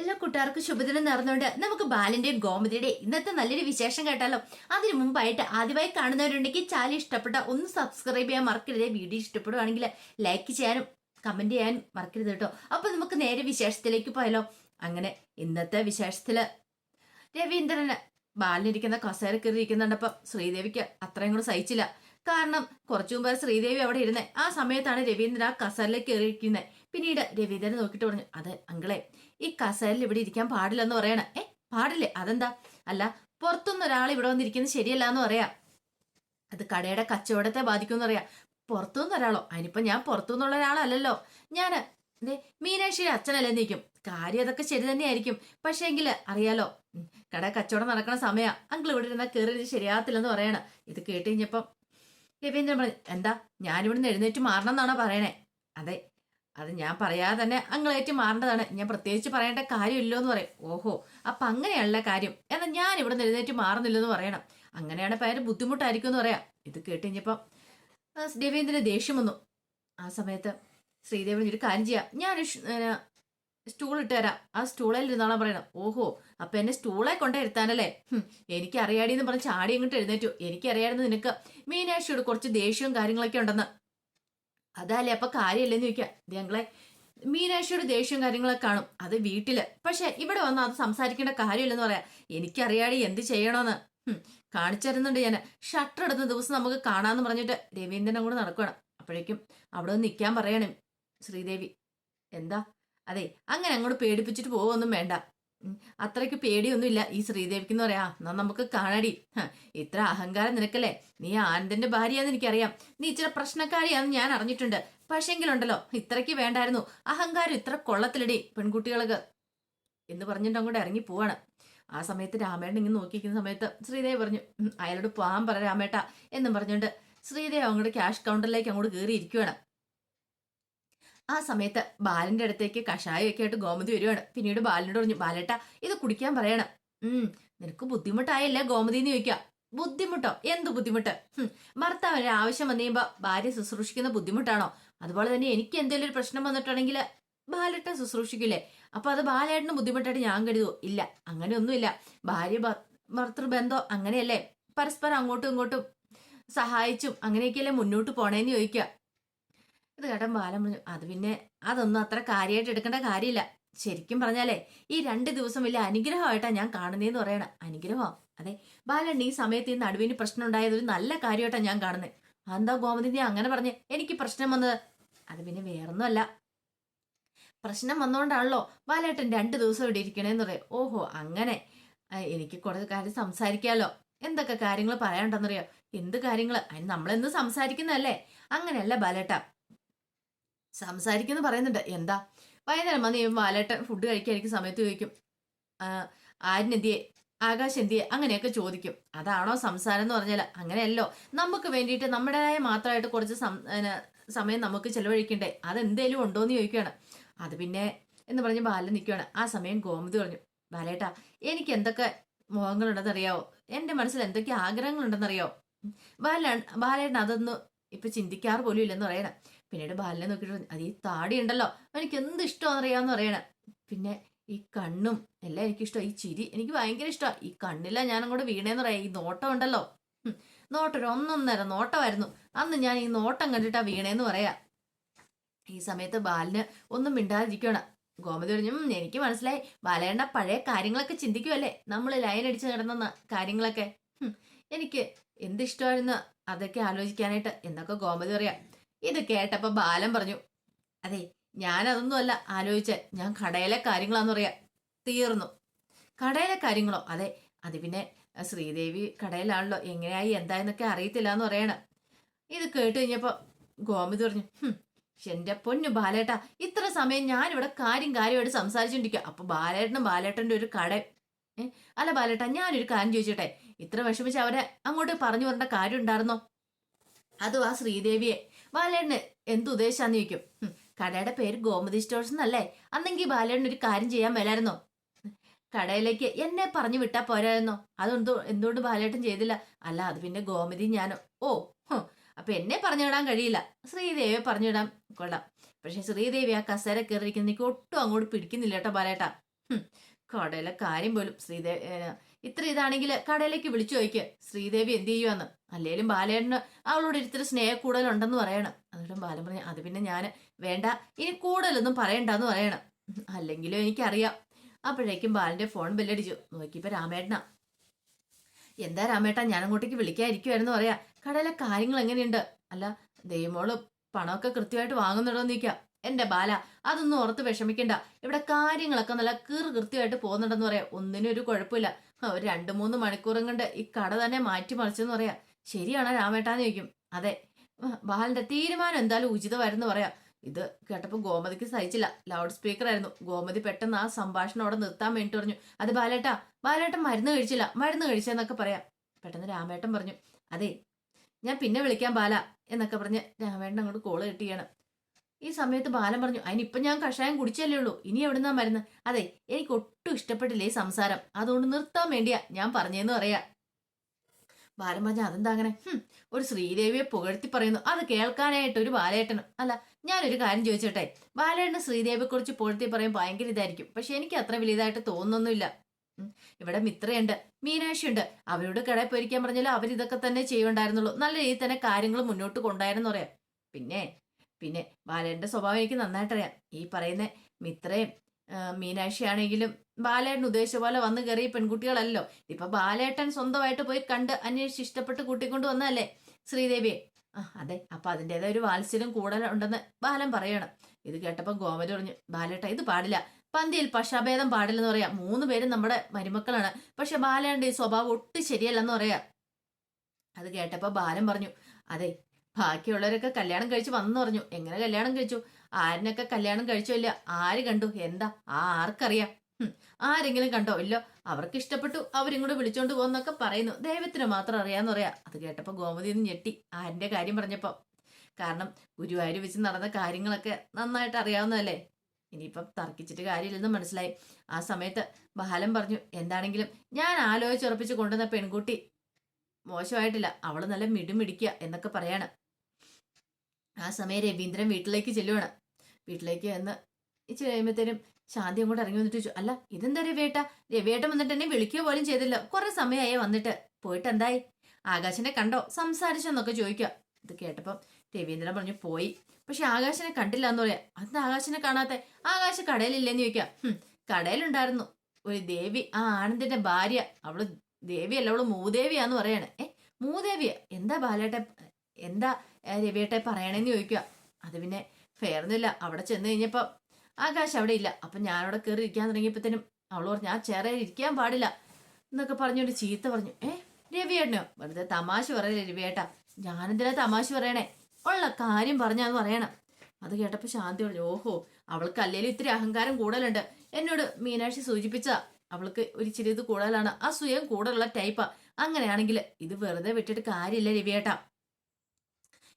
എല്ലാ കൂട്ടുകാർക്കും ശുഭദിനം നേർന്നുകൊണ്ട് നമുക്ക് ബാലന്റെയും ഗോമതിയുടെ ഇന്നത്തെ നല്ലൊരു വിശേഷം കേട്ടാലോ? അതിനു മുമ്പായിട്ട് ആദ്യമായി കാണുന്നവരുണ്ടെങ്കിൽ ചാനൽ ഇഷ്ടപ്പെട്ട ഒന്ന് സബ്സ്ക്രൈബ് ചെയ്യാൻ മറക്കരുത്. വീഡിയോ ഇഷ്ടപ്പെടുവാണെങ്കിൽ ലൈക്ക് ചെയ്യാനും കമന്റ് ചെയ്യാനും മറക്കരുത് കേട്ടോ. അപ്പൊ നമുക്ക് നേരെ വിശേഷത്തിലേക്ക് പോയാലോ? അങ്ങനെ ഇന്നത്തെ വിശേഷത്തിൽ രവീന്ദ്രന് ബാലിനിരിക്കുന്ന കസേര കയറിയിരിക്കുന്നുണ്ടപ്പോ ശ്രീദേവിക്ക് അത്രയും കൂടെ സഹിച്ചില്ല. കാരണം കുറച്ചു മുമ്പ് ശ്രീദേവി അവിടെ ഇരുന്നേ ആ സമയത്താണ് രവീന്ദ്രൻ ആ കസലിലേക്ക് കയറിയിരിക്കുന്നത് പിന്നീട് രവീന്ദ്രനെ നോക്കിയിട്ട് പറഞ്ഞു അത് അങ്കിളെ ഈ കസേരയിൽ ഇവിടെ ഇരിക്കാൻ പാടില്ല എന്ന് പറയണ. ഏ പാടില്ലേ? അതെന്താ? അല്ല പുറത്തുനിന്ന് ഒരാൾ ഇവിടെ വന്നിരിക്കുന്നത് ശരിയല്ല എന്ന് പറയാം. അത് കടയുടെ കച്ചവടത്തെ ബാധിക്കുമെന്ന് പറയാം. പുറത്തുനിന്ന് ഒരാളോ? അതിനിപ്പോ ഞാൻ പുറത്തുനിന്നുള്ള ഒരാളല്ലല്ലോ. ഞാൻ മീനാക്ഷിയുടെ അച്ഛനല്ലേ നിൽക്കും കാര്യം അതൊക്കെ ശരി തന്നെയായിരിക്കും. പക്ഷേ എങ്കിൽ അറിയാലോ കട കച്ചവടം നടക്കണ സമയ. അങ്കിൾ ഇവിടെ ഇരുന്നാൽ കയറി ശരിയാകത്തില്ലെന്ന് പറയണ. ഇത് കേട്ട് കഴിഞ്ഞപ്പം രവീന്ദ്രൻ പറഞ്ഞു എന്താ ഞാനിവിടുന്ന് എഴുന്നേറ്റ് മാറണം എന്നാണോ പറയണേ? അതെ അത് ഞാൻ പറയാതെ തന്നെ അങ്ങളേറ്റ് മാറേണ്ടതാണ്. ഞാൻ പ്രത്യേകിച്ച് പറയേണ്ട കാര്യമില്ലോ എന്ന് പറയും. ഓഹോ അപ്പം അങ്ങനെയുള്ള കാര്യം? എന്നാൽ ഞാൻ ഇവിടെ നിന്ന് എഴുന്നേറ്റ് മാറുന്നില്ലെന്ന് പറയണം. അങ്ങനെയാണ് പേര് ബുദ്ധിമുട്ടായിരിക്കും എന്ന് പറയാം. ഇത് കേട്ട് കഴിഞ്ഞപ്പം രവീന്ദ്രന് ദേഷ്യം വന്നു. ആ സമയത്ത് ശ്രീദേവൻ ഒരു കാര്യം ചെയ്യാം. ഞാൻ സ്റ്റൂൾ ഇട്ട് തരാം ആ സ്റ്റൂളിൽ ഇരുന്നാളാ പറയണം. ഓഹോ അപ്പൊ എന്നെ സ്റ്റൂളെ കൊണ്ടേ എനിക്ക് അറിയാടി എന്ന് പറഞ്ഞ് ചാടി അങ്ങോട്ട് എഴുന്നേറ്റു. എനിക്കറിയായിരുന്നു നിനക്ക് മീനാക്ഷിയോട് കുറച്ച് ദേഷ്യവും കാര്യങ്ങളൊക്കെ ഉണ്ടെന്ന്. അതല്ലേ അപ്പൊ കാര്യമില്ലെന്ന് ചോദിക്കാം ഞങ്ങളെ മീനാക്ഷിയുടെ ദേഷ്യവും കാര്യങ്ങളൊക്കെ കാണും. അത് വീട്ടിൽ. പക്ഷെ ഇവിടെ വന്ന് അത് സംസാരിക്കേണ്ട കാര്യമില്ലെന്ന് പറയാം. എനിക്കറിയാടി എന്ത് ചെയ്യണോന്ന്. കാണിച്ചിരുന്നുണ്ട് ഞാൻ ഷട്ടർ എടുത്ത ദിവസം നമുക്ക് കാണാന്ന് പറഞ്ഞിട്ട് രവീന്ദ്രനും കൂടെ നടക്കുകയാണ്. അപ്പോഴേക്കും അവിടെ ഒന്ന് നിൽക്കാൻ പറയണം ശ്രീദേവി. എന്താ? അതെ അങ്ങനെ അങ്ങോട്ട് പേടിപ്പിച്ചിട്ട് പോവൊന്നും വേണ്ട. അത്രയ്ക്ക് പേടിയൊന്നുമില്ല. ഈ ശ്രീദേവിക്ക് എന്ന് പറയാ. എന്നാ നമുക്ക് കാണടി. ഇത്ര അഹങ്കാരം നിനക്കല്ലേ? നീ ആനന്ദന്റെ ഭാര്യയാന്ന് എനിക്കറിയാം. നീ ഇച്ചിരി പ്രശ്നക്കാരിയാന്ന് ഞാൻ അറിഞ്ഞിട്ടുണ്ട്. പക്ഷെങ്കിലുണ്ടല്ലോ ഇത്രയ്ക്ക് വേണ്ടായിരുന്നു. അഹങ്കാരം ഇത്ര കൊള്ളത്തിലടി പെൺകുട്ടികൾക്ക്. എന്ന് പറഞ്ഞിട്ട് അങ്ങോട്ട് ഇറങ്ങി പോവാണ്. ആ സമയത്ത് രാമേട്ടൻ ഇങ്ങനെ നോക്കിയിരിക്കുന്ന സമയത്ത് ശ്രീദേവി പറഞ്ഞു അയാളോട് പോകാൻ പറ രാമേട്ട എന്നും പറഞ്ഞുകൊണ്ട് ശ്രീദേവി അങ്ങോട്ട് ക്യാഷ് കൗണ്ടറിലേക്ക് അങ്ങോട്ട് കയറി ഇരിക്കുവാണ് ആ സമയത്ത് ബാലന്റെ അടുത്തേക്ക് കഷായമൊക്കെ ആയിട്ട് ഗോമതി വരുവാണ്. പിന്നീട് ബാലനോട് പറഞ്ഞു ബാലേട്ട ഇത് കുടിക്കാൻ പറയണം. ഉം നിനക്ക് ബുദ്ധിമുട്ടായല്ലേ ഗോമതി എന്ന് ചോദിക്കുക ബുദ്ധിമുട്ടോ? എന്ത് ബുദ്ധിമുട്ട്? ഭർത്താവ് ആവശ്യം വന്നു കഴിയുമ്പോ ഭാര്യ ശുശ്രൂഷിക്കുന്ന ബുദ്ധിമുട്ടാണോ? അതുപോലെ തന്നെ എനിക്ക് എന്തെങ്കിലും ഒരു പ്രശ്നം വന്നിട്ടുണ്ടെങ്കിൽ ബാലേട്ടൻ ശുശ്രൂഷിക്കില്ലേ അപ്പൊ അത് ബാലേട്ടന് ബുദ്ധിമുട്ടായിട്ട് ഞാൻ കരുതുവോ? ഇല്ല അങ്ങനെയൊന്നുമില്ല. ഭാര്യ ഭർത്തൃബന്ധം അങ്ങനെയല്ലേ? പരസ്പരം അങ്ങോട്ടും ഇങ്ങോട്ടും സഹായിച്ചും അങ്ങനെയൊക്കെയല്ലേ മുന്നോട്ട് പോണേന്ന് ചോദിക്കുക ഇത് കേട്ടൻ ബാലൻ പറഞ്ഞു അത് പിന്നെ അതൊന്നും അത്ര കാര്യമായിട്ട് എടുക്കേണ്ട കാര്യമില്ല. ശരിക്കും പറഞ്ഞാലേ ഈ രണ്ട് ദിവസം വലിയ അനുഗ്രഹമായിട്ടാണ് ഞാൻ കാണുന്നതെന്ന് പറയണ. അനുഗ്രഹമോ? അതെ. ബാലൻ ഈ സമയത്ത് ഈ നടുവിന് പ്രശ്നം ഉണ്ടായത് ഒരു നല്ല കാര്യമായിട്ടാണ് ഞാൻ കാണുന്നത് എന്താ ഗോമതി നീ അങ്ങനെ പറഞ്ഞ്? എനിക്ക് പ്രശ്നം വന്നത് അത് പിന്നെ വേറൊന്നുമല്ല. പ്രശ്നം വന്നോണ്ടാണല്ലോ ബാലേട്ടൻ രണ്ട് ദിവസം ഇവിടെ ഇരിക്കണേന്ന് പറയും. ഓഹോ അങ്ങനെ. എനിക്ക് കുറേ കാര്യം സംസാരിക്കാമല്ലോ എന്തൊക്കെ കാര്യങ്ങൾ പറയാനുണ്ടെന്നറിയോ? എന്ത് കാര്യങ്ങൾ അതിന് നമ്മളെന്ന് സംസാരിക്കുന്നതല്ലേ? അങ്ങനെയല്ല ബാലേട്ട. സംസാരിക്കുന്നു പറയുന്നുണ്ട്. എന്താ? വൈകുന്നേരം വന്ന് കഴിയുമ്പോൾ ബാലേട്ടൻ ഫുഡ് കഴിക്കാനായിരിക്കും സമയത്ത് ചോദിക്കും. ആരിനെന്തിയെ ആകാശ് എന്തിയെ? അങ്ങനെയൊക്കെ ചോദിക്കും. അതാണോ സംസാരം എന്ന് പറഞ്ഞാൽ അങ്ങനെയല്ലോ. നമുക്ക് വേണ്ടിയിട്ട് നമ്മുടേതായ മാത്രമായിട്ട് കുറച്ച് സമയം നമുക്ക് ചിലവഴിക്കണ്ടേ? അതെന്തേലും ഉണ്ടോ എന്ന് ചോദിക്കുകയാണ്. അത് പിന്നെ എന്ന് പറഞ്ഞ് ബാലൻ നിൽക്കുകയാണ് ആ സമയം ഗോമതി പറഞ്ഞു. ബാലേട്ടാ എനിക്ക് എന്തൊക്കെ മോഹങ്ങളുണ്ടെന്നറിയാവോ? എന്റെ മനസ്സിൽ എന്തൊക്കെ ആഗ്രഹങ്ങളുണ്ടെന്നറിയാവോ? ബാലൻ ബാലേട്ടൻ അതൊന്നും ഇപ്പൊ ചിന്തിക്കാറ് പോലും ഇല്ലെന്ന് പറയണം. പിന്നീട് ബാലനെ നോക്കിയിട്ട് അത് ഈ താടി ഉണ്ടല്ലോ എനിക്ക് എന്ത് ഇഷ്ടമാണെന്ന് അറിയാമെന്ന് പറയണം. പിന്നെ ഈ കണ്ണും എല്ലാം എനിക്ക് ഇഷ്ടം ഈ ചിരി എനിക്ക് ഭയങ്കര ഇഷ്ടമാണ് ഈ കണ്ണില്ല ഞാൻ അങ്ങോട്ട് വീണേന്ന് പറയാം. ഈ നോട്ടം ഉണ്ടല്ലോ. നോട്ടം ഒരു ഒന്നൊന്നര നോട്ടമായിരുന്നു. അന്ന് ഞാൻ ഈ നോട്ടം കണ്ടിട്ടാ വീണേന്ന് പറയാ. ഈ സമയത്ത് ബാലിന് ഒന്നും മിണ്ടാതിരിക്കണം ഗോമതി പറഞ്ഞു എനിക്ക് മനസ്സിലായി. ബാലേണ്ട പഴയ കാര്യങ്ങളൊക്കെ ചിന്തിക്കുമല്ലേ നമ്മൾ ലൈൻ അടിച്ച് കിടന്ന കാര്യങ്ങളൊക്കെ. എനിക്ക് എന്തിഷ്ടമായിരുന്നു അതൊക്കെ ആലോചിക്കാനായിട്ട് എന്നൊക്കെ ഗോമതി പറയാം. ഇത് കേട്ടപ്പോ ബാലൻ പറഞ്ഞു അതെ ഞാൻ അതൊന്നും അല്ല ആലോചിച്ച ഞാൻ കടയിലെ കാര്യങ്ങളാന്ന് പറയാ. തീർന്നു. കടയിലെ കാര്യങ്ങളോ? അതെ അത് പിന്നെ ശ്രീദേവി കടയിലാണല്ലോ എങ്ങനെയായി എന്തായെന്നൊക്കെ അറിയത്തില്ല എന്ന് പറയണ. ഇത് കേട്ട് കഴിഞ്ഞപ്പോ ഗോമതി പറഞ്ഞു "ഹും, എന്റെ പൊന്നു ബാലേട്ട ഇത്ര സമയം ഞാനിവിടെ കാര്യം കാര്യമായിട്ട് സംസാരിച്ചോണ്ടിരിക്കുക അപ്പൊ ബാലേട്ടനും ബാലേട്ടന്റെ ഒരു കട അല്ല ബാലേട്ട ഞാനൊരു കാര്യം ചോദിച്ചോട്ടെ? ഇത്ര വിഷമിച്ച് അവരെ അങ്ങോട്ട് പറഞ്ഞു വരേണ്ട കാര്യം ഉണ്ടായിരുന്നോ? അതും ആ ശ്രീദേവിയെ? ബാലേണ് എന്തുദ്ദേശാന്ന് ചോദിക്കും. കടയുടെ പേര് ഗോമതി സ്റ്റോഴ്സ് എന്നല്ലേ? അന്നെങ്കിൽ ബാലേണ് ഒരു കാര്യം ചെയ്യാൻ മേലായിരുന്നോ? കടയിലേക്ക് എന്നെ പറഞ്ഞു വിട്ടാ പോരായിരുന്നോ? അതെന്തോ എന്തുകൊണ്ട് ബാലേട്ടൻ ചെയ്തില്ല? അല്ല അത് പിന്നെ ഗോമതി ഞാനോ? ഓ അപ്പൊ എന്നെ പറഞ്ഞുവിടാൻ കഴിയില്ല. ശ്രീദേവിയെ പറഞ്ഞുവിടാൻ കൊള്ളാം. പക്ഷെ ശ്രീദേവി ആ കസേര കയറിയിരിക്കുന്ന ഒട്ടും അങ്ങോട്ട് പിടിക്കുന്നില്ല കേട്ടോ ബാലേട്ടാ. ഹും, കടയിലെ കാര്യം പോലും ശ്രീദേവി ഇത്ര ഇതാണെങ്കിൽ കടയിലേക്ക് വിളിച്ചു ചോദിക്കുക ശ്രീദേവി എന്ത് ചെയ്യുവാന്ന്. അല്ലേലും ബാലേട്ടന് അവളോട് ഇത്തിരി സ്നേഹ കൂടുതലുണ്ടെന്ന് പറയണം. എന്നിട്ടും ബാലൻ പറഞ്ഞു അത് പിന്നെ ഞാൻ വേണ്ട. ഇനി കൂടുതലൊന്നും പറയണ്ടെന്ന് പറയണം. അല്ലെങ്കിലും എനിക്കറിയാം. അപ്പോഴേക്കും ബാലന്റെ ഫോൺ ബെല്ലടിച്ചു. നോക്കിയപ്പോ രാമേട്ടനാ. എന്താ രാമേട്ടാ ഞാൻ അങ്ങോട്ടേക്ക് വിളിക്കാതിരിക്കുമായിരുന്നു പറയാ. കടയിലെ കാര്യങ്ങൾ എങ്ങനെയുണ്ട് അല്ല ദൈവമോൾ പണമൊക്കെ കൃത്യമായിട്ട് വാങ്ങുന്നുണ്ടോ നിൽക്കാം എന്റെ ബാല അതൊന്നും ഓർത്ത് വിഷമിക്കണ്ട. ഇവിടെ കാര്യങ്ങളൊക്കെ നല്ല കീറ് കൃത്യമായിട്ട് പോകുന്നുണ്ടെന്ന് പറയാം. ഒന്നിനും ഒരു കുഴപ്പമില്ല ഒരു രണ്ടു മൂന്ന് മണിക്കൂറും കൊണ്ട് ഈ കട തന്നെ മാറ്റി മറിച്ചെന്ന് പറയാ. ശരിയാണോ രാമേട്ടാന്ന് ചോദിക്കും. അതെ. ബാലന്റെ തീരുമാനം എന്തായാലും ഉചിതമായിരുന്നു പറയാ. ഇത് കേട്ടപ്പോ ഗോമതിക്ക് സഹിച്ചില്ല. ലൗഡ് സ്പീക്കർ ആയിരുന്നു. ഗോമതി പെട്ടെന്ന് ആ സംഭാഷണം അവിടെ നിർത്താൻ വേണ്ടി പറഞ്ഞു. അത് ബാലേട്ടാ ബാലേട്ടൻ മരുന്ന് കഴിച്ചില്ല മരുന്ന് കഴിച്ചെന്നൊക്കെ പറയാം. പെട്ടെന്ന് രാമേട്ടൻ പറഞ്ഞു അതെ ഞാൻ പിന്നെ വിളിക്കാം ബാല എന്നൊക്കെ പറഞ്ഞ് രാമേട്ടൻ അങ്ങോട്ട് കോൾ കിട്ടിയാണ് ഈ സമയത്ത് ബാലൻ പറഞ്ഞു അതിനിപ്പൊ ഞാൻ കഷായം കുടിച്ചല്ലേ ഉള്ളൂ. ഇനി എവിടുന്നാ മരുന്ന്? അതെ എനിക്ക് ഒട്ടും ഇഷ്ടപ്പെട്ടില്ല ഈ സംസാരം. അതുകൊണ്ട് നിർത്താൻ വേണ്ടിയാ ഞാൻ പറഞ്ഞതെന്ന് പറയാ. ബാലൻ പറഞ്ഞ അതെന്താ അങ്ങനെ? ഒരു ശ്രീദേവിയെ പുകഴ്ത്തി പറയുന്നു. അത് കേൾക്കാനായിട്ട് ഒരു ബാലേട്ടനും അല്ല ഞാനൊരു കാര്യം ചോദിച്ചോട്ടെ. ബാലേട്ടന് ശ്രീദേവിയെ കുറിച്ച് പുകഴ്ത്തി പറയും ഭയങ്കര ഇതായിരിക്കും. പക്ഷെ എനിക്ക് അത്ര വലിയതായിട്ട് തോന്നുന്നൊന്നുമില്ല. ഇവിടെ മിത്രയുണ്ട് മീനാക്ഷിയുണ്ട്. അവരോട് കടയിൽ പോയിരിക്കാൻ പറഞ്ഞാലും അവരിതൊക്കെ തന്നെ ചെയ്യുണ്ടായിരുന്നുള്ളൂ. നല്ല രീതിയിൽ തന്നെ കാര്യങ്ങൾ മുന്നോട്ട് കൊണ്ടായിരുന്നു പറയാം. പിന്നെ പിന്നെ ബാലയുടെ സ്വഭാവം എനിക്ക് നന്നായിട്ടറിയാം. ഈ പറയുന്ന മിത്രയും മീനാക്ഷിയാണെങ്കിലും ബാലേട്ടൻ ഉദ്ദേശിച്ച പോലെ വന്ന് കയറിയ പെൺകുട്ടികളല്ലോ. ഇപ്പൊ ബാലേട്ടൻ സ്വന്തമായിട്ട് പോയി കണ്ട് അന്വേഷിച്ച് ഇഷ്ടപ്പെട്ട് കൂട്ടിക്കൊണ്ട് വന്നതല്ലേ ശ്രീദേവിയെ? ആ അതെ. അപ്പൊ അതിന്റെതായ ഒരു വാത്സല്യം കൂടുതലുണ്ടെന്ന് ബാലൻ പറയണം. ഇത് കേട്ടപ്പോ ഗോമതി പറഞ്ഞു ബാലേട്ട ഇത് പാടില്ല. പന്തിയിൽ പക്ഷാഭേദം പാടില്ലെന്ന് പറയാം. മൂന്ന് പേരും നമ്മുടെ മരുമക്കളാണ്. പക്ഷെ ബാലേന്റെ ഈ സ്വഭാവം ഒട്ടും ശരിയല്ലെന്ന് പറയാ. അത് കേട്ടപ്പോ ബാലൻ പറഞ്ഞു അതെ ബാക്കിയുള്ളവരൊക്കെ കല്യാണം കഴിച്ച് വന്നു പറഞ്ഞു. എങ്ങനെ കല്യാണം കഴിച്ചു? ആരിനൊക്കെ കല്യാണം കഴിച്ചോ ഇല്ല? ആര് കണ്ടു? എന്താ? ആ ആർക്കറിയാം. ആരെങ്കിലും കണ്ടോ? ഇല്ലോ. അവർക്ക് ഇഷ്ടപ്പെട്ടു. അവരിങ്ങോട്ട് വിളിച്ചോണ്ട് പോകുന്നൊക്കെ പറയുന്നു. ദൈവത്തിന് മാത്രം അറിയാന്ന് പറയാ. അത് കേട്ടപ്പോ ഗോമതി ഒന്ന് ഞെട്ടി. ആരിന്റെ കാര്യം പറഞ്ഞപ്പോ? കാരണം ഗുരുവായൂർ വെച്ച് നടന്ന കാര്യങ്ങളൊക്കെ നന്നായിട്ട് അറിയാവുന്നതല്ലേ? ഇനിയിപ്പം തർക്കിച്ചിട്ട് കാര്യമില്ലെന്ന് മനസ്സിലായി. ആ സമയത്ത് ബാലൻ പറഞ്ഞു എന്താണെങ്കിലും ഞാൻ ആലോചിച്ചുറപ്പിച്ച് കൊണ്ടുവന്ന പെൺകുട്ടി മോശമായിട്ടില്ല. അവൾ നല്ല മിടുമിടിക്കുക എന്നൊക്കെ പറയാണ്. ആ സമയം രവീന്ദ്രൻ വീട്ടിലേക്ക് ചെല്ലുവാണ്. വീട്ടിലേക്ക് എന്ന് ഇച്ചിരി കഴിയുമ്പോഴത്തേനും ശാന്തി അങ്ങോട്ട് ഇറങ്ങി വന്നിട്ട് ചോദിച്ചു അല്ല ഇതെന്താ രവിയേട്ട രവേട്ട വന്നിട്ട് എന്നെ വിളിക്കുക പോലും ചെയ്തില്ല. കുറെ സമയമായി വന്നിട്ട്. പോയിട്ട് എന്തായി? ആകാശനെ കണ്ടോ? സംസാരിച്ചെന്നൊക്കെ ചോദിക്കുക. ഇത് കേട്ടപ്പം രവീന്ദ്രൻ പറഞ്ഞു പോയി. പക്ഷെ ആകാശനെ കണ്ടില്ല എന്ന് പറയാ. അത് ആകാശനെ കാണാത്ത? ആകാശ കടയിലില്ലെന്ന് ചോദിക്കാം കടയിലുണ്ടായിരുന്നു. ഒരു ദേവി. ആ ആനന്ദിന്റെ ഭാര്യ. അവൾ ദേവിയല്ല അവൾ മൂദേവിയാന്ന് പറയാണ്. ഏ മൂദേവിയ എന്താ ബാലേട്ടെ എന്താ രവിയേട്ടെ പറയണേന്ന് ചോദിക്കുക. അത് പിന്നെ ഫെയർന്നില്ല അവിടെ ചെന്ന് കഴിഞ്ഞപ്പോ ആകാശ് അവിടെ ഇല്ല. അപ്പൊ ഞാനവിടെ കയറി ഇരിക്കാൻ തുടങ്ങിയപ്പോഴത്തേനും അവൾ പറഞ്ഞു ആ ചേറയിൽ ഇരിക്കാൻ പാടില്ല എന്നൊക്കെ പറഞ്ഞുകൊണ്ട് ചീത്ത പറഞ്ഞു. ഏ രവിയേട്ടനോ? വെറുതെ തമാശ പറയല്ലേ രവിയേട്ടാ. ഞാനെന്തിനാ തമാശ പറയണേ? ഉള്ള കാര്യം പറഞ്ഞാന്ന് പറയണം. അത് കേട്ടപ്പോൾ ശാന്തി പറഞ്ഞു ഓഹോ അവൾക്ക് അല്ലേലും ഇത്തിരി അഹങ്കാരം കൂടുതലുണ്ട്. എന്നോട് മീനാക്ഷി സൂചിപ്പിച്ച അവൾക്ക് ഒരു ഇത് കൂടുതലാണ്. സ്വയം കൂടുതലുള്ള ടൈപ്പാ അങ്ങനെയാണെങ്കിൽ ഇത് വെറുതെ വിട്ടിട്ട് കാര്യമില്ല രവിയേട്ടാ.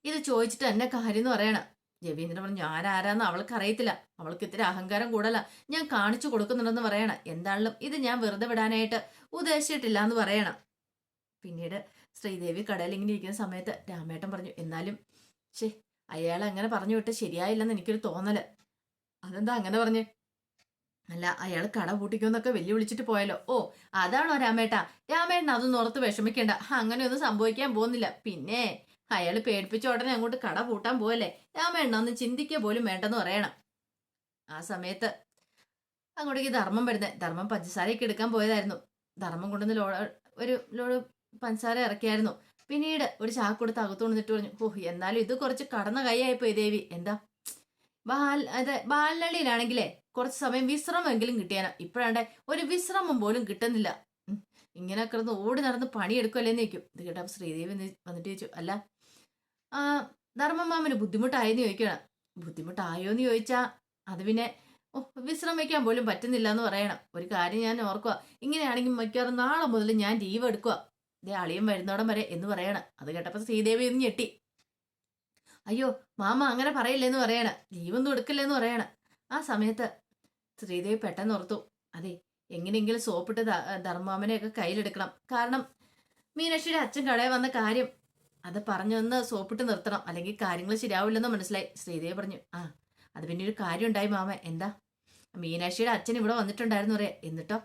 ഇത് ചോദിച്ചിട്ട് എന്നെ കാര്യം എന്ന് പറയണം രവീന്ദ്രൻ പറഞ്ഞു ഞാൻ ആരാന്ന് അവൾക്ക് അറിയത്തില്ല അവൾക്ക് ഇത്തിരി അഹങ്കാരം കൂടല ഞാൻ കാണിച്ചു കൊടുക്കുന്നുണ്ടെന്ന് പറയണം. എന്താണെങ്കിലും ഇത് ഞാൻ വെറുതെ വിടാനായിട്ട് ഉദ്ദേശിച്ചിട്ടില്ല എന്ന് പറയണം. പിന്നീട് ശ്രീദേവി കടയിൽ ഇങ്ങനെ ഇരിക്കുന്ന സമയത്ത് രാമേട്ടൻ പറഞ്ഞു എന്നാലും ശേ അയാൾ അങ്ങനെ പറഞ്ഞു വിട്ട് ശരിയായില്ലെന്ന് എനിക്കൊരു തോന്നൽ. അതെന്താ അങ്ങനെ പറഞ്ഞ്? അല്ല അയാൾ കട പൂട്ടിക്കുമെന്നൊക്കെ വെല്ലുവിളിച്ചിട്ട് പോയാലോ ഓ അതാണോ രാമേട്ട? രാമേട്ടൻ അതൊന്നും ഓർത്ത് വിഷമിക്കേണ്ട. അങ്ങനെയൊന്നും സംഭവിക്കാൻ പോകുന്നില്ല. പിന്നെ അയാൾ പേടിപ്പിച്ച ഉടനെ അങ്ങോട്ട് കട പൂട്ടാൻ പോവല്ലേ? രാമേണ്ണ ഒന്ന് ചിന്തിക്കുക പോലും വേണ്ടെന്ന് പറയണം. ആ സമയത്ത് അങ്ങോട്ടേക്ക് ധർമ്മം വരുന്നത് ധർമ്മം പഞ്ചസാരയൊക്കെ എടുക്കാൻ പോയതായിരുന്നു. ധർമ്മം കൊണ്ടുവന്ന് ലോഡ് ഒരു ലോഡ് പഞ്ചസാര ഇറക്കിയായിരുന്നു. പിന്നീട് ഒരു ചാക്ക് കൊടുത്ത് അകത്തു കൊണ്ടിട്ട് പറഞ്ഞു ഓഹ് എന്നാലും ഇത് കുറച്ച് കടന്ന കൈയായിപ്പോയി ദേവി. എന്താ ബാൽ അതെ കുറച്ച് സമയം വിശ്രമമെങ്കിലും കിട്ടിയാനാ. ഇപ്പോഴാണ്ടെ ഒരു വിശ്രമം പോലും കിട്ടുന്നില്ല. ഇങ്ങനെ കിടന്ന് ഓടി നടന്ന് പണിയെടുക്കുമല്ലേന്ന് ചോദിക്കും. ഇത് കേട്ടപ്പോൾ ശ്രീദേവി വന്നിട്ട് ചോദിച്ചു അല്ല ധർമ്മമാമന് ബുദ്ധിമുട്ടായെന്ന് ചോദിക്കണം ബുദ്ധിമുട്ടായോ എന്ന് ചോദിച്ചാ അത് പിന്നെ വിശ്രമിക്കാൻ പോലും പറ്റുന്നില്ല എന്ന് പറയണം. ഒരു കാര്യം ഞാൻ ഓർക്കുക ഇങ്ങനെയാണെങ്കിൽ മിക്കവാറും നാളെ മുതൽ ഞാൻ ലീവ് എടുക്കുക ഇതേ അളിയും വരുന്നോടം വരെ എന്ന് പറയണം. അത് കേട്ടപ്പോൾ ശ്രീദേവി ഒന്ന് ഞെട്ടി. അയ്യോ മാമ അങ്ങനെ പറയില്ലെന്ന് പറയണ. ലീവൊന്നും എടുക്കില്ലെന്ന് പറയണ. ആ സമയത്ത് ശ്രീദേവി പെട്ടെന്ന് ഓർത്തു. അതെ എങ്ങനെയെങ്കിലും സോപ്പിട്ട് ധർമ്മാമനെയൊക്കെ കയ്യിലെടുക്കണം. കാരണം മീനാക്ഷിയുടെ അച്ഛൻ കടയിൽ വന്ന കാര്യം അത് പറഞ്ഞു വന്ന് സോപ്പിട്ട് നിർത്തണം. അല്ലെങ്കിൽ കാര്യങ്ങൾ ശരിയാവില്ലെന്ന് മനസ്സിലായി. ശ്രീദേവി പറഞ്ഞു ആ അത് പിന്നെ ഒരു കാര്യം ഉണ്ടായി മാമ. എന്താ? മീനാക്ഷിയുടെ അച്ഛൻ ഇവിടെ വന്നിട്ടുണ്ടായിരുന്നു പറയാ. എന്നിട്ടോ?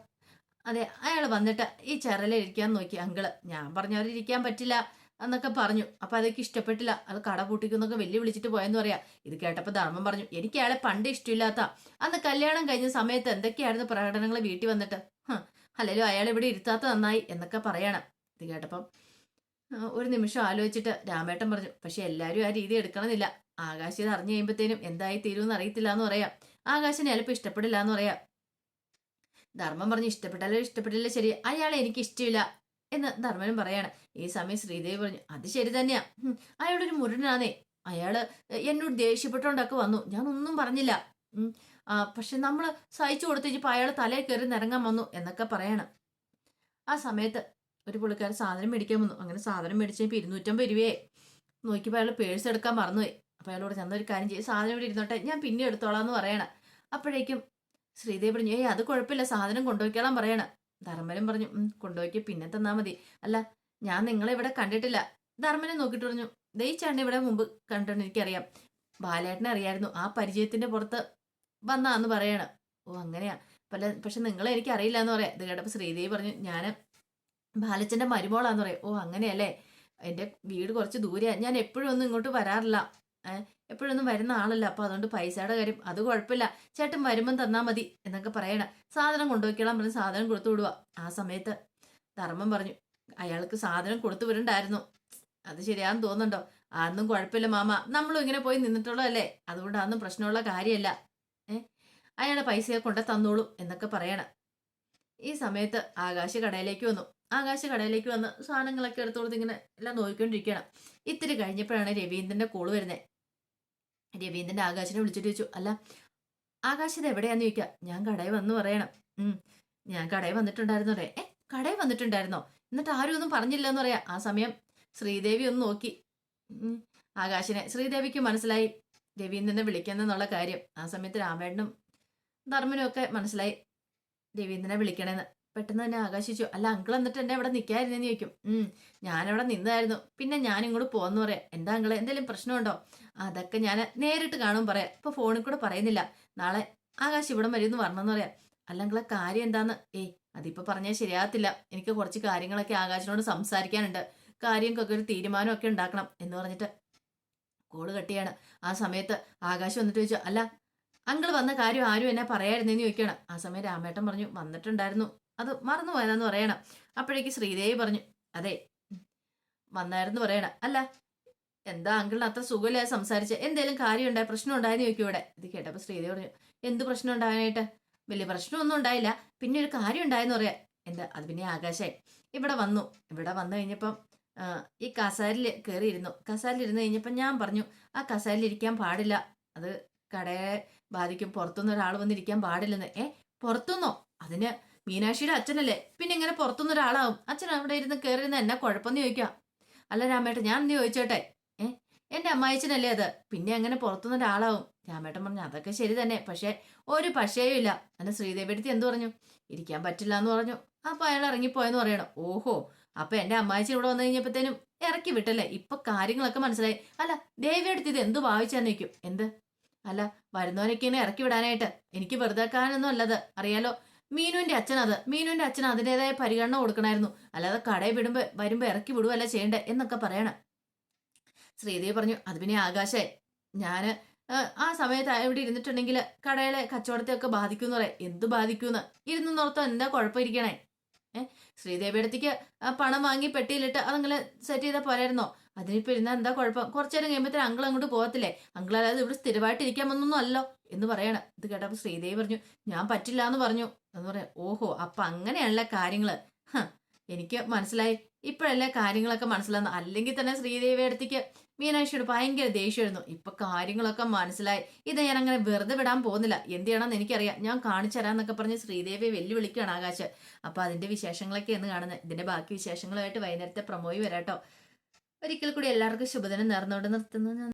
അതെ അയാൾ വന്നിട്ട് ഈ ചെറല ഇരിക്കാൻ നോക്കി. അങ്കിൾ ഞാൻ പറഞ്ഞവരിരിക്കാൻ പറ്റില്ല. എന്നൊക്കെ പറഞ്ഞു. അപ്പൊ അതൊക്കെ ഇഷ്ടപ്പെട്ടില്ല. അത് കട പൂട്ടിക്കുന്നൊക്കെ വെല്ലു വിളിച്ചിട്ട് പോയെന്ന് പറയാ. ഇത് കേട്ടപ്പോ ധർമ്മം പറഞ്ഞു എനിക്ക് അയാളെ പണ്ട് ഇഷ്ടമില്ലാത്ത അന്ന് കല്യാണം കഴിഞ്ഞ സമയത്ത് എന്തൊക്കെയായിരുന്നു പ്രകടനങ്ങൾ വീട്ടിൽ വന്നിട്ട്? അല്ലല്ലോ അയാൾ ഇവിടെ ഇരുത്താത്ത നന്നായി എന്നൊക്കെ പറയണം. ഇത് കേട്ടപ്പം ഒരു നിമിഷം ആലോചിച്ചിട്ട് രാമേട്ടൻ പറഞ്ഞു പക്ഷെ എല്ലാവരും ആ രീതി എടുക്കണമെന്നില്ല. ആകാശ് ഇത് അറിഞ്ഞു കഴിയുമ്പോഴത്തേനും എന്തായി തീരുമെന്ന് അറിയത്തില്ല എന്ന് പറയാം. ആകാശിനെ ചിലപ്പോൾ ഇഷ്ടപ്പെടില്ല എന്ന് പറയാം. ധർമ്മം പറഞ്ഞു ഇഷ്ടപ്പെട്ടാലോ ഇഷ്ടപ്പെട്ടില്ല ശരി. അയാളെ എനിക്ക് ഇഷ്ടമില്ല. എന്ന് ധർമ്മനും പറയാണ്. ഈ സമയം ശ്രീദേവി പറഞ്ഞു അത് ശരി തന്നെയാ. അയാളൊരു മുരനാന്നേ അയാൾ എന്നോട് ദേഷ്യപ്പെട്ടോണ്ടൊക്കെ വന്നു. ഞാൻ ഒന്നും പറഞ്ഞില്ല പക്ഷെ നമ്മൾ സഹിച്ചു കൊടുത്തിപ്പോ അയാൾ തലയിൽ കയറി നിറങ്ങാൻ വന്നു എന്നൊക്കെ പറയണം. ആ സമയത്ത് ഒരു പുള്ളിക്കാരൻ സാധനം മേടിക്കാൻ വന്നു. അങ്ങനെ സാധനം മേടിച്ചപ്പോൾ ഇരുന്നൂറ്റമ്പത് രൂപയെ നോക്കിയപ്പോൾ അയാൾ പേഴ്സ് എടുക്കാൻ മറന്നുപോയി. അപ്പോൾ അയാളോട് ചെന്ന ഒരു കാര്യം ചെയ്യും. സാധനം ഇവിടെ ഇരുന്നോട്ടെ. ഞാൻ പിന്നെ എടുത്തോളാം എന്ന് പറയണം. അപ്പോഴേക്കും ശ്രീദേവി പറഞ്ഞു ഏയ് അത് കുഴപ്പമില്ല. സാധനം കൊണ്ടുപോയിക്കോളാൻ പറയണം. ധർമ്മനും പറഞ്ഞു "ഉം, കൊണ്ടുപോയിക്ക് പിന്നെ തന്നാ മതി. അല്ല ഞാൻ നിങ്ങളെ ഇവിടെ കണ്ടിട്ടില്ല. ധർമ്മനെ നോക്കിട്ട് പറഞ്ഞു ദേ ഈ ചേട്ടനെ ഇവിടെ മുമ്പ് കണ്ടിട്ടുണ്ട് എനിക്കറിയാം. ബാലേട്ടനെ അറിയായിരുന്നു ആ പരിചയത്തിന്റെ പുറത്ത് വന്നാന്ന് പറയണം. ഓ അങ്ങനെയാ. പല പക്ഷെ നിങ്ങളെ എനിക്ക് അറിയില്ല എന്ന് പറയാം. ഇത് കേട്ടപ്പോൾ ശ്രീദേവി പറഞ്ഞു ഞാൻ ബാലച്ചന്റെ മരുമോളാന്ന് പറയാം. ഓ അങ്ങനെയല്ലേ? എന്റെ വീട് കുറച്ച് ദൂരെയാണ് ഞാൻ എപ്പോഴും ഒന്നും ഇങ്ങോട്ട് വരാറില്ല. എപ്പോഴൊന്നും വരുന്ന ആളല്ല. അപ്പൊ അതുകൊണ്ട് പൈസയുടെ കാര്യം അത് കുഴപ്പമില്ല. ചേട്ടൻ വരുമ്പം തന്നാ മതി എന്നൊക്കെ പറയണ. സാധനം കൊണ്ടുപോയിക്കോളാൻ പറഞ്ഞ് സാധനം കൊടുത്തു വിടുക ആ സമയത്ത് ധർമ്മം പറഞ്ഞു അയാൾക്ക് സാധനം കൊടുത്തു വിടണ്ടായിരുന്നു. അത് ശരിയാന്ന് തോന്നുന്നുണ്ടോ? അതൊന്നും കുഴപ്പമില്ല മാമ. നമ്മളും ഇങ്ങനെ പോയി നിന്നിട്ടുള്ളതല്ലേ? അതുകൊണ്ട് അതൊന്നും പ്രശ്നമുള്ള കാര്യമല്ല. ഏ അയാളെ പൈസയെ കൊണ്ടു തന്നോളൂ എന്നൊക്കെ പറയണം. ഈ സമയത്ത് ആകാശ കടയിലേക്ക് വന്നു. ആകാശ് കടയിലേക്ക് വന്ന് സാധനങ്ങളൊക്കെ എടുത്തു കൊടുത്ത് ഇങ്ങനെ എല്ലാം നോക്കിക്കൊണ്ടിരിക്കണം ഇത്തിരി കഴിഞ്ഞപ്പോഴാണ് രവീന്ദ്രന്റെ കോൾ വരുന്നത്. രവീന്ദ്രന്റെ ആകാശനെ വിളിച്ചിട്ട് ചോദിച്ചു അല്ല ആകാശത് എവിടെയാന്ന് ചോദിക്കുക ഞാൻ കടയിൽ വന്ന് പറയണം. ഉം ഞാൻ കടയിൽ വന്നിട്ടുണ്ടായിരുന്നു പറയാം. ഏ കടയിൽ വന്നിട്ടുണ്ടായിരുന്നോ? എന്നിട്ട് ആരും ഒന്നും പറഞ്ഞില്ല എന്ന് പറയാം. ആ സമയം ശ്രീദേവി ഒന്ന് നോക്കി. ആകാശനെ ശ്രീദേവിക്ക് മനസ്സിലായി രവീന്ദ്രനെ വിളിക്കുന്നെന്നുള്ള കാര്യം. ആ സമയത്ത് രാമേട്ടനും ധർമ്മനും ഒക്കെ മനസ്സിലായി രവീന്ദ്രനെ വിളിക്കണേന്ന്. പെട്ടെന്ന് തന്നെ ആകാശിച്ചു അല്ല അങ്കിൾ എന്നിട്ട് എന്നെ അവിടെ നിൽക്കായിരുന്നെന്ന് ചോദിക്കും. ഉം ഞാനവിടെ നിന്നായിരുന്നു പിന്നെ ഞാൻ ഇങ്ങോട്ട് പോകുന്നു പറയാം. എന്താ അങ്കിൾ എന്തെങ്കിലും പ്രശ്നമുണ്ടോ? അതൊക്കെ ഞാൻ നേരിട്ട് കാണും പറയാം. ഇപ്പൊ ഫോണിൽ കൂടെ പറയുന്നില്ല. നാളെ ആകാശ് ഇവിടം വരുമെന്ന് പറഞ്ഞെന്ന് പറയാം. അല്ല അങ്കിളെ കാര്യം എന്താന്ന്? ഏയ് അതിപ്പോ പറഞ്ഞാൽ ശരിയാകത്തില്ല. എനിക്ക് കുറച്ച് കാര്യങ്ങളൊക്കെ ആകാശിനോട് സംസാരിക്കാനുണ്ട്. കാര്യങ്ങൾക്കൊക്കെ ഒരു തീരുമാനമൊക്കെ ഉണ്ടാക്കണം. എന്ന് പറഞ്ഞിട്ട് കോൾ കട്ടിയാണ് ആ സമയത്ത് ആകാശ് വന്നിട്ട് ചോദിച്ചു അല്ല അങ്കിൾ വന്ന കാര്യം ആരും എന്നെ പറയായിരുന്നെന്ന് ചോദിക്കുകയാണ്. ആ സമയം രാമേട്ടൻ പറഞ്ഞു വന്നിട്ടുണ്ടായിരുന്നു. അത് മറന്നു പോയതാന്ന് പറയണം. അപ്പോഴേക്ക് ശ്രീദേവി പറഞ്ഞു അതെ വന്നായിരുന്നു പറയണം. അല്ല എന്താ അങ്കിളിന് അത്ര സുഖമില്ല സംസാരിച്ച? എന്തേലും കാര്യം ഉണ്ടായ പ്രശ്നം ഉണ്ടായെന്ന് ചോദിക്കും ഇവിടെ. ഇത് കേട്ടപ്പോൾ ശ്രീദേവി പറഞ്ഞു എന്ത് പ്രശ്നം ഉണ്ടാകാനായിട്ട്? വലിയ പ്രശ്നമൊന്നും ഉണ്ടായില്ല. പിന്നെ ഒരു കാര്യം ഉണ്ടായെന്ന് പറയാ. എന്താ അത് പിന്നെ ആകാശായി. ഇവിടെ വന്നു. ഇവിടെ വന്നു കഴിഞ്ഞപ്പം ഈ കസാരിൽ കയറിയിരുന്നു കസാരിൽ ഇരുന്ന് കഴിഞ്ഞപ്പം ഞാൻ പറഞ്ഞു ആ കസാരിൽ ഇരിക്കാൻ പാടില്ല. അത് കടയെ ബാധിക്കും. പുറത്തുനിന്ന് ഒരാൾ വന്നിരിക്കാൻ പാടില്ലെന്ന്. ഏ പുറത്തുനിന്നോ അതിന് മീനാക്ഷിയുടെ അച്ഛനല്ലേ? പിന്നെ ഇങ്ങനെ പുറത്തുനിന്ന് ഒരാളാവും. അച്ഛൻ അവിടെ ഇരുന്ന് കയറിയിരുന്ന എന്നാ കുഴപ്പമെന്ന് ചോദിക്കാം അല്ല രാമേട്ടൻ ഞാൻ ഒന്ന് ചോദിച്ചോട്ടെ? ഏ? എന്റെ അമ്മായിച്ചനല്ലേ അത്? പിന്നെ അങ്ങനെ പുറത്തുനിന്ന് ഒരാളാവും. രാമേട്ടൻ പറഞ്ഞു അതൊക്കെ ശരി തന്നെ. പക്ഷെ ഒരു പക്ഷേയും ഇല്ല. അല്ല ശ്രീദേവി എടുത്ത് എന്ത് പറഞ്ഞു? ഇരിക്കാൻ പറ്റില്ല എന്ന് പറഞ്ഞു. അപ്പൊ അയാൾ ഇറങ്ങിപ്പോയെന്ന് പറയണം. ഓഹോ അപ്പൊ എന്റെ അമ്മായിച്ചൻ ഇവിടെ വന്നു കഴിഞ്ഞപ്പോഴത്തേനും ഇറക്കി വിട്ടല്ലേ? ഇപ്പൊ കാര്യങ്ങളൊക്കെ മനസ്സിലായി. അല്ല ദേവി എടുത്ത് ഇത് എന്ത് ഭാവിച്ചാന്ന് ചോദിക്കും. എന്ത്? അല്ല വരുന്നവനൊക്കെ ഇങ്ങനെ ഇറക്കി വിടാനായിട്ട്. എനിക്ക് വെറുതെ കാനൊന്നും അല്ലത്. അറിയാലോ മീനുവിന്റെ അച്ഛൻ അത്. മീനുവിന്റെ അച്ഛൻ അതിന്റെതായ പരിഗണന കൊടുക്കണമായിരുന്നു അല്ലാതെ കടയിൽ വിടുമ്പോ വരുമ്പോ ഇറക്കി വിടുവല്ല ചെയ്യണ്ടേ എന്നൊക്കെ പറയണം. ശ്രീദേവി പറഞ്ഞു അത് പിന്നെ ആകാശേ ഞാൻ ആ, സമയത്ത് ഇവിടെ ഇരുന്നിട്ടുണ്ടെങ്കിൽ കടയിലെ കച്ചവടത്തെ ഒക്കെ ബാധിക്കുമെന്ന് പറയാം. എന്ത് ബാധിക്കൂന്ന് ഇരുന്ന് നോർത്തോ എന്താ കുഴപ്പമിരിക്കണേ? ഏ ശ്രീദേവി പണം വാങ്ങി പെട്ടിയിലിട്ട് അതങ്ങനെ സെറ്റ് ചെയ്താൽ പോരായിരുന്നോ? അതിനിപ്പോ ഇരുന്നാൽ എന്താ കുഴപ്പം? കുറച്ചു നേരം കഴിയുമ്പോഴത്തേന് അങ്കിൾ അങ്ങോട്ട് പോകത്തില്ലേ? അങ്കിൾ അല്ലാതെ ഇവിടെ സ്ഥിരമായിട്ട് ഇരിക്കാൻ വന്നൊന്നും അല്ലോ എന്ന് പറയണം. ഇത് കേട്ടപ്പോൾ ശ്രീദേവി പറഞ്ഞു ഞാൻ പറ്റില്ല എന്ന് പറഞ്ഞു. എന്ന് പറയാം ഓഹോ അപ്പൊ അങ്ങനെയാണല്ലേ കാര്യങ്ങൾ എനിക്ക് മനസ്സിലായി. ഇപ്പോഴല്ലേ കാര്യങ്ങളൊക്കെ മനസ്സിലാവുന്നു അല്ലെങ്കിൽ തന്നെ ശ്രീദേവി അടുത്തേക്ക് മീനാക്ഷിയോട് ഭയങ്കര ദേഷ്യമായിരുന്നു ഇപ്പൊ കാര്യങ്ങളൊക്കെ മനസ്സിലായി. ഇത് ഞാൻ അങ്ങനെ വെറുതെ വിടാൻ പോകുന്നില്ല. എന്ത് ചെയ്യണമെന്ന് എനിക്കറിയാം. ഞാൻ കാണിച്ചു തരാന്നൊക്കെ പറഞ്ഞ് ശ്രീദേവി വെല്ലുവിളിക്കുകയാണ് ആകാശ്. അപ്പൊ അതിന്റെ വിശേഷങ്ങളൊക്കെ എന്ന് കാണുന്നത് ഇതിന്റെ ബാക്കി വിശേഷങ്ങളുമായിട്ട് വൈകുന്നേരത്തെ പ്രമോയി വരാട്ടോ. ഒരിക്കൽ കൂടി എല്ലാവർക്കും ശുഭദിനം നേർന്നുകൊണ്ട് നിർത്തുന്നു.